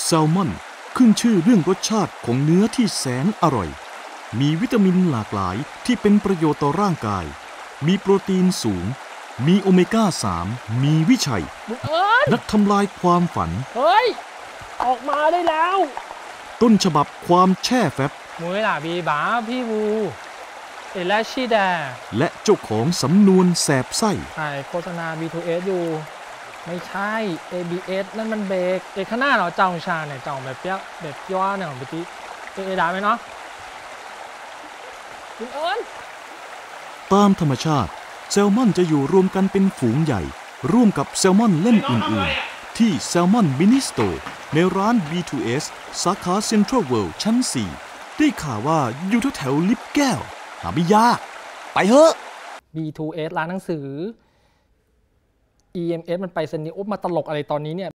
แซลมอนขึ้นชื่อเรื่องรสชาติของเนื้อที่แสนอร่อย มีวิตามินหลากหลายที่เป็นประโยชน์ต่อร่างกาย มีโปรตีนสูง มีโอเมก้า 3 มีวิชัยบุญเอิญนักทำลายความฝัน เฮ้ย ออกมาได้แล้ว ต้นฉบับความแช่แฟบมวยหล่ะบีบาพี่บูเอลาชีแดและเจ้าของสำนวนแสบไส้ถ่ายโฆษณา B2S อยู่ ไม่ใช่ ABS นั่นมันเบรกเอกข้างหน้าเหราเจ้าชาเนี่ยเจ้าแบบเปี้ยแบบย่อเนี่ยของปติเอเอดาไหมเนาะคุณเอิญตามธรรมชาติ แซลมอนจะอยู่รวมกันเป็นฝูงใหญ่ ร่วมกับแซลมอนเล่มอื่นๆ ที่แซลมอนมินิสโตในร้าน B2S สาขาเซ็นทรัลเวิลด์ชั้น 4 ได้ข่าวว่าอยู่แถวๆลิฟต์แก้ว หาไม่ยาก ไปเถอะ B2S ร้านหนังสือ EMS มันไปสนิโอมาตลกอะไรตอนนี้เนี่ย